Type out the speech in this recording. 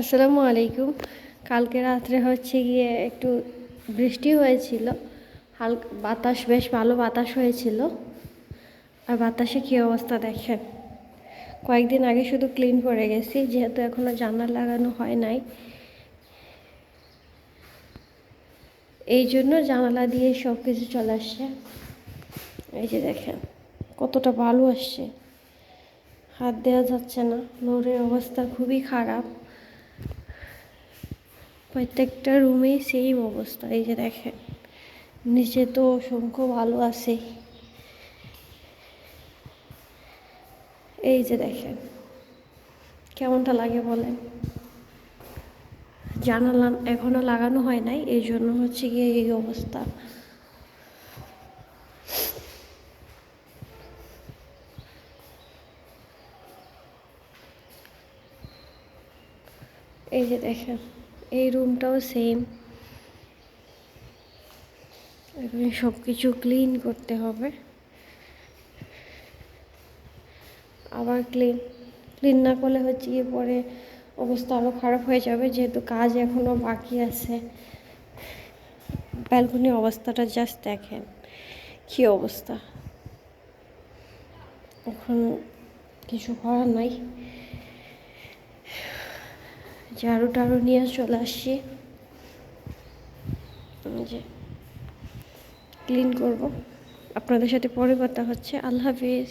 আসসালামু আলাইকুম। কালকে রাত্রে হচ্ছে গিয়ে একটু বৃষ্টি হয়েছিল। হালকা, বাতাস, বেশ ভালো বাতাস হয়েছিল। আর বাতাসে কী অবস্থা দেখেন? কয়েকদিন আগে শুধু ক্লিন করে গেছি, যেহেতু এখনও জানালা লাগানো হয় নাই। এই জন্য জানালা দিয়ে সব কিছু চলে আসছে। এই যে দেখেন, কতটা ভালো আসছে। হাত দেওয়া যাচ্ছে না ফ্লোরের অবস্থা খুবই খারাপ। প্রত্যেকটা রুমেই সেম অবস্থা। এই যে দেখেন, নিচে তো অসংখ্য ভালো আছে। এই যে দেখেন, কেমনটা লাগে বলেন? জানালা এখনও লাগানো হয় নাই, এই জন্য হচ্ছে গিয়ে এই অবস্থা। এই যে দেখেন। এই রুমটাও সেম এখন সব কিছু ক্লিন করতে হবে। আবার ক্লিন ক্লিন না করলে হচ্ছে গিয়ে পরে অবস্থা আরও খারাপ হয়ে যাবে, যেহেতু কাজ এখনও বাকি আছে। ব্যালকনি অবস্থাটা জাস্ট দেখেন, কী অবস্থা। এখন কিছু করার নাই। ঝাড়ু টাড়ু নিয়ে চলে আসছি যে ক্লিন করব। আপনাদের সাথে পরে কথা হচ্ছে। আল্লাহ হাফিজ।